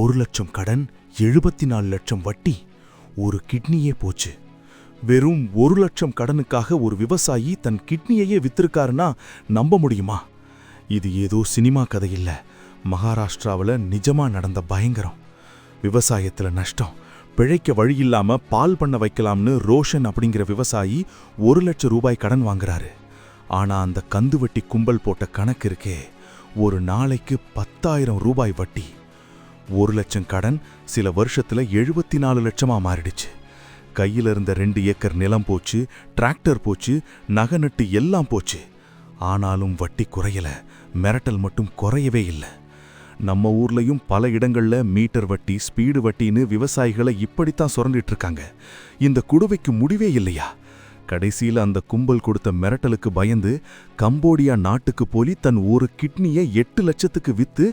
ஒரு லட்சம் கடன் எழுபத்தி நாலு லட்சம் வட்டி. ஒரு கிட்னியே போச்சு. வெறும் ஒரு லட்சம் கடனுக்காக ஒரு விவசாயி தன் கிட்னியையே வித்திருக்காருன்னா நம்ப முடியுமா? இது ஏதோ சினிமா கதை இல்லை மகாராஷ்டிராவில் நிஜமாக நடந்த பயங்கரம். விவசாயத்தில் நஷ்டம். பிழைக்க வழி இல்லாமல் பால் பண்ண வைக்கலாம்னு ரோஷன் அப்படிங்கிற விவசாயி ஒரு லட்சம் ரூபாய் கடன் வாங்குறாரு. ஆனால் அந்த கந்து வட்டி கும்பல் போட்ட கணக்கு இருக்கே. ஒரு நாளைக்கு பத்தாயிரம் ரூபாய் வட்டி. ஒரு லட்சம் கடன் சில வருஷத்தில் எழுபத்தி நாலு லட்சமாக மாறிடுச்சு. கையில் இருந்த ரெண்டு ஏக்கர் நிலம் போச்சு டிராக்டர் போச்சு நகை நட்டு எல்லாம் போச்சு. ஆனாலும் வட்டி குறையல மிரட்டல் மட்டும் குறையவே இல்லை. நம்ம ஊர்லயும் பல இடங்கள்ல மீட்டர் வட்டி ஸ்பீடு வட்டின்னு விவசாயிகளை இப்படித்தான் சுரண்டிட்டு இருக்காங்க. இந்த குடுவைக்கு முடிவே இல்லையா? கடைசியில் அந்த கும்பல் கொடுத்த மிரட்டலுக்கு பயந்து கம்போடியா நாட்டுக்கு போலி தன் ஒரு கிட்னியை எட்டு லட்சத்துக்கு வித்து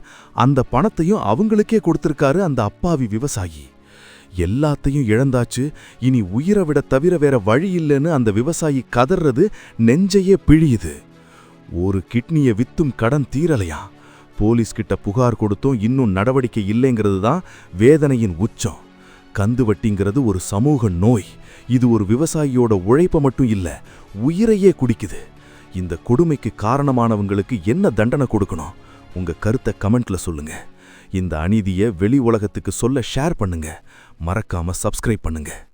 அந்த பணத்தையும் அவங்களுக்கே கொடுத்திருக்காரு அந்த அப்பாவி விவசாயி. எல்லாத்தையும் இழந்தாச்சு. இனி உயிரை விட தவிர வேற வழி இல்லைன்னு அந்த விவசாயி கதறது நெஞ்சையே பிழியுது. ஒரு கிட்னியை வித்தும் கடன் தீரலையா? போலீஸ்கிட்ட புகார் கொடுத்தும் இன்னும் நடவடிக்கை இல்லைங்கிறது தான் வேதனையின் உச்சம். கந்து வட்டிங்கிறது ஒரு சமூக நோய். இது ஒரு விவசாயியோட உழைப்பை மட்டும் இல்ல உயிரையே குடிக்குது. இந்த கொடுமைக்கு காரணமானவங்களுக்கு என்ன தண்டனை கொடுக்கணும்? உங்க கருத்தை கமெண்ட்ல சொல்லுங்க. இந்த அநீதியை வெளி உலகத்துக்கு சொல்ல ஷேர் பண்ணுங்க. மறக்காம சப்ஸ்கிரைப் பண்ணுங்க.